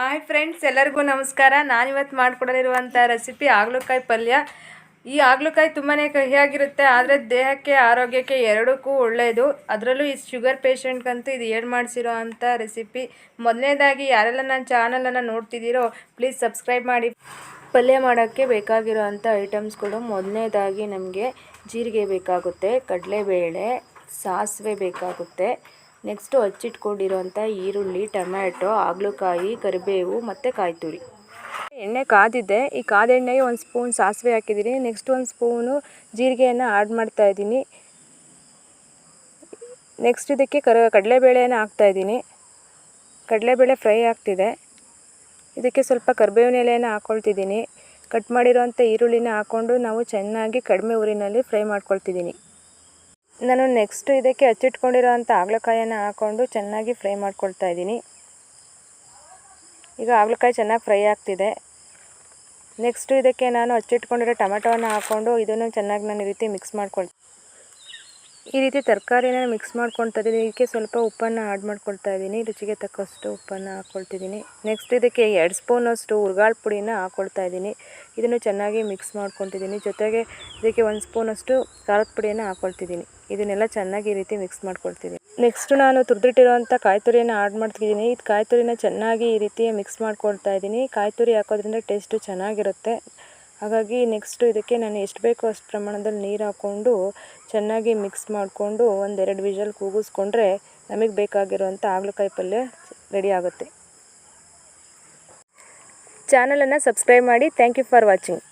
Hi friends ಎಲ್ಲರಿಗೂ ನಮಸ್ಕಾರ. ನಾನಿವತ್ತು ಮಾಡಿಕೊಡಲಿರುವಂಥ ರೆಸಿಪಿ ಆಗ್ಲಕಾಯಿ ಪಲ್ಯ. ಈ ಆಗ್ಲಕಾಯಿ ತುಂಬಾ ಕಹಿಯಾಗಿರುತ್ತೆ, ಆದರೆ ದೇಹಕ್ಕೆ, ಆರೋಗ್ಯಕ್ಕೆ ಎರಡಕ್ಕೂ ಒಳ್ಳೆಯದು ಅದರಲ್ಲೂ ಈ ಶುಗರ್ ಪೇಷಂಟ್ಗಂತೂ ಇದು ಏನು ಮಾಡಿಸಿರೋ ಅಂಥ ರೆಸಿಪಿ ಮೊದಲನೇದಾಗಿ ಯಾರೆಲ್ಲ ನನ್ನ ಚಾನಲನ್ನು ನೋಡ್ತಿದ್ದೀರೋ ಪ್ಲೀಸ್ ಸಬ್ಸ್ಕ್ರೈಬ್ ಮಾಡಿ. ಪಲ್ಯ ಮಾಡೋಕ್ಕೆ ಬೇಕಾಗಿರೋ ಅಂಥ ಐಟಮ್ಸ್ಗಳು ಮೊದಲನೇದಾಗಿ ನಮಗೆ ಜೀರಿಗೆ ಬೇಕಾಗುತ್ತೆ, ಕಡಲೆಬೇಳೆ, ಸಾಸಿವೆ ಬೇಕಾಗುತ್ತೆ. ನೆಕ್ಸ್ಟು ಹಚ್ಚಿಟ್ಕೊಂಡಿರೋಂಥ ಈರುಳ್ಳಿ, ಟೊಮ್ಯಾಟೊ, ಹಾಗಲಕಾಯಿ, ಕರಿಬೇವು ಮತ್ತು ಕಾಯಿ ತುರಿ ಎಣ್ಣೆ ಕಾದಿದೆ. ಈ ಕಾದ ಎಣ್ಣೆಗೆ ಒಂದು ಸ್ಪೂನ್ ಸಾಸಿವೆ ಹಾಕಿದ್ದೀನಿ. ನೆಕ್ಸ್ಟ್ ಒಂದು ಸ್ಪೂನು ಜೀರಿಗೆಯನ್ನು ಆ್ಯಡ್ ಮಾಡ್ತಾ ಇದ್ದೀನಿ. ನೆಕ್ಸ್ಟ್ ಇದಕ್ಕೆ ಕರ, ಕಡಲೆಬೇಳೆಯನ್ನು ಹಾಕ್ತಾಯಿದ್ದೀನಿ ಕಡಲೆಬೇಳೆ ಫ್ರೈ ಆಗ್ತಿದೆ. ಇದಕ್ಕೆ ಸ್ವಲ್ಪ ಕರಿಬೇವಿನ ಎಲೆಯನ್ನು ಹಾಕ್ಕೊಳ್ತಿದ್ದೀನಿ ಕಟ್ ಮಾಡಿರೋಂಥ ಈರುಳ್ಳಿನ ಹಾಕ್ಕೊಂಡು ನಾವು ಚೆನ್ನಾಗಿ ಕಡಿಮೆ ಊರಿನಲ್ಲಿ ಫ್ರೈ ಮಾಡ್ಕೊಳ್ತಿದ್ದೀನಿ. ನಾನು ನೆಕ್ಸ್ಟ್ ಇದಕ್ಕೆ ಹಚ್ಚಿಟ್ಕೊಂಡಿರೋಂಥ ಹಾಗಲಕಾಯನ್ನು ಹಾಕ್ಕೊಂಡು ಚೆನ್ನಾಗಿ ಫ್ರೈ ಮಾಡ್ಕೊಳ್ತಾ ಇದ್ದೀನಿ. ಈಗ ಹಾಗಲಕಾಯಿ ಚೆನ್ನಾಗಿ ಫ್ರೈ ಆಗ್ತಿದೆ. ನೆಕ್ಸ್ಟು ಇದಕ್ಕೆ ನಾನು ಹಚ್ಚಿಟ್ಕೊಂಡಿರೋ ಟೊಮೆಟೊವನ್ನು ಹಾಕ್ಕೊಂಡು ಇದನ್ನು ಚೆನ್ನಾಗಿ ನಾನು ಈ ರೀತಿ ಮಿಕ್ಸ್ ಮಾಡ್ಕೊಳ್ತೀನಿ ಈ ರೀತಿ ತರಕಾರಿನ ಮಿಕ್ಸ್ ಮಾಡ್ಕೊಳ್ತಾ ಇದ್ದೀನಿ. ಇದಕ್ಕೆ ಸ್ವಲ್ಪ ಉಪ್ಪನ್ನು ಆ್ಯಡ್ ಮಾಡ್ಕೊಳ್ತಾ ಇದ್ದೀನಿ. ರುಚಿಗೆ ತಕ್ಕಷ್ಟು ಉಪ್ಪನ್ನು ಹಾಕ್ಕೊಳ್ತಿದ್ದೀನಿ ನೆಕ್ಸ್ಟ್ ಇದಕ್ಕೆ ಎರಡು ಸ್ಪೂನಷ್ಟು ಹುರ್ಗಾಳು ಪುಡಿನ ಹಾಕ್ಕೊಳ್ತಾ ಇದ್ದೀನಿ. ಇದನ್ನು ಚೆನ್ನಾಗಿ ಮಿಕ್ಸ್ ಮಾಡ್ಕೊತಿದ್ದೀನಿ ಜೊತೆಗೆ ಇದಕ್ಕೆ ಒಂದು ಸ್ಪೂನಷ್ಟು ಖಾರದ ಪುಡಿಯನ್ನು ಹಾಕ್ಕೊಳ್ತಿದ್ದೀನಿ ಇದನ್ನೆಲ್ಲ ಚೆನ್ನಾಗಿ ಈ ರೀತಿ ಮಿಕ್ಸ್ ಮಾಡ್ಕೊಳ್ತಿದ್ದೀನಿ. ನೆಕ್ಸ್ಟು ನಾನು ತುರಿದಿಟ್ಟಿರುವಂಥ ಕಾಯಿ ತುರಿಯನ್ನು ಆ್ಯಡ್ ಮಾಡ್ತಿದ್ದೀನಿ. ಇದು ಕಾಯಿ ತುರಿನ ಚೆನ್ನಾಗಿ ಈ ರೀತಿ ಮಿಕ್ಸ್ ಮಾಡ್ಕೊಳ್ತಾ ಇದ್ದೀನಿ. ಕಾಯಿ ತುರಿ ಹಾಕೋದ್ರಿಂದ ಟೇಸ್ಟು ಚೆನ್ನಾಗಿರುತ್ತೆ. ಹಾಗಾಗಿ ನೆಕ್ಸ್ಟು ಇದಕ್ಕೆ ನಾನು ಎಷ್ಟು ಬೇಕೋ ಅಷ್ಟು ಪ್ರಮಾಣದಲ್ಲಿ ನೀರು ಹಾಕ್ಕೊಂಡು ಚೆನ್ನಾಗಿ ಮಿಕ್ಸ್ ಮಾಡಿಕೊಂಡು ಒಂದೆರಡು ವಿಷಲ್ ಕೂಗಿಸ್ಕೊಂಡ್ರೆ ನಮಗೆ ಬೇಕಾಗಿರುವಂಥ ಹಾಗಲಕಾಯಿ ಪಲ್ಯ ರೆಡಿ ಆಗುತ್ತೆ. ಚಾನಲನ್ನು ಸಬ್ಸ್ಕ್ರೈಬ್ ಮಾಡಿ ಥ್ಯಾಂಕ್ ಯು ಫಾರ್ ವಾಚಿಂಗ್